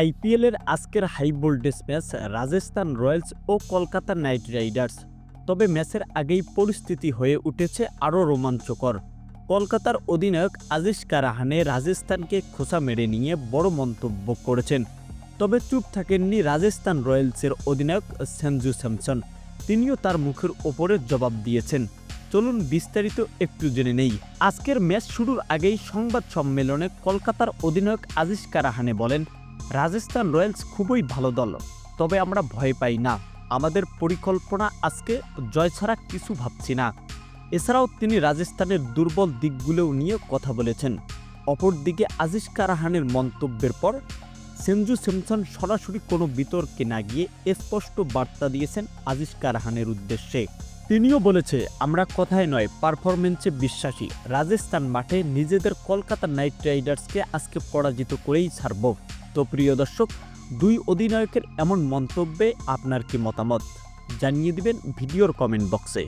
আইপিএলের আজকের high voltage match Rajasthan Royals ও Kolkata Knight Riders. তবে ম্যাচের আগেই পরিস্থিতি হয়ে উঠেছে আরও রোমাঞ্চকর। কলকাতার অধিনায়ক আজিজ কারাহানে রাজস্থানকে খোসা মেরে নিয়ে বড় মন্তব্য করেছেন। তবে চুপ থাকেননি রাজস্থান রয়্যালসের অধিনায়ক সঞ্জু স্যামসন। তিনিও তার মুখের ওপরে জবাব দিয়েছেন। চলুন বিস্তারিত একটু জেনে নেই। আজকের ম্যাচ শুরুর আগেই সংবাদ সম্মেলনে কলকাতার অধিনায়ক আজিজ কারাহানে বলেন রাজস্থান রয়্যালস খুবই ভালো দল, তবে আমরা ভয় পাই না। আমাদের পরিকল্পনা আজকে জয় ছাড়া কিছু ভাবছি না। এছাড়াও তিনি রাজস্থানের দুর্বল দিকগুলোও নিয়ে কথা বলেছেন। অপরদিকে আজিজ কারাহানের মন্তব্যের পর সেঞ্জু স্যামসন সরাসরি কোনো বিতর্কে না গিয়ে স্পষ্ট বার্তা দিয়েছেন আজিজ কারাহানের উদ্দেশ্যে। তিনিও বলেছে, আমরা কথায় নয় পারফরমেন্সে বিশ্বাসী। রাজস্থান মাঠে নিজেদের কলকাতা নাইট রাইডার্সকে আজকে পরাজিত করেই ছাড়ব। তো প্রিয় দর্শক, দুই অধিনায়কের এমন মন্তব্যে আপনার কি মতামত? জানিয়ে দিবেন ভিডিওর কমেন্ট বক্সে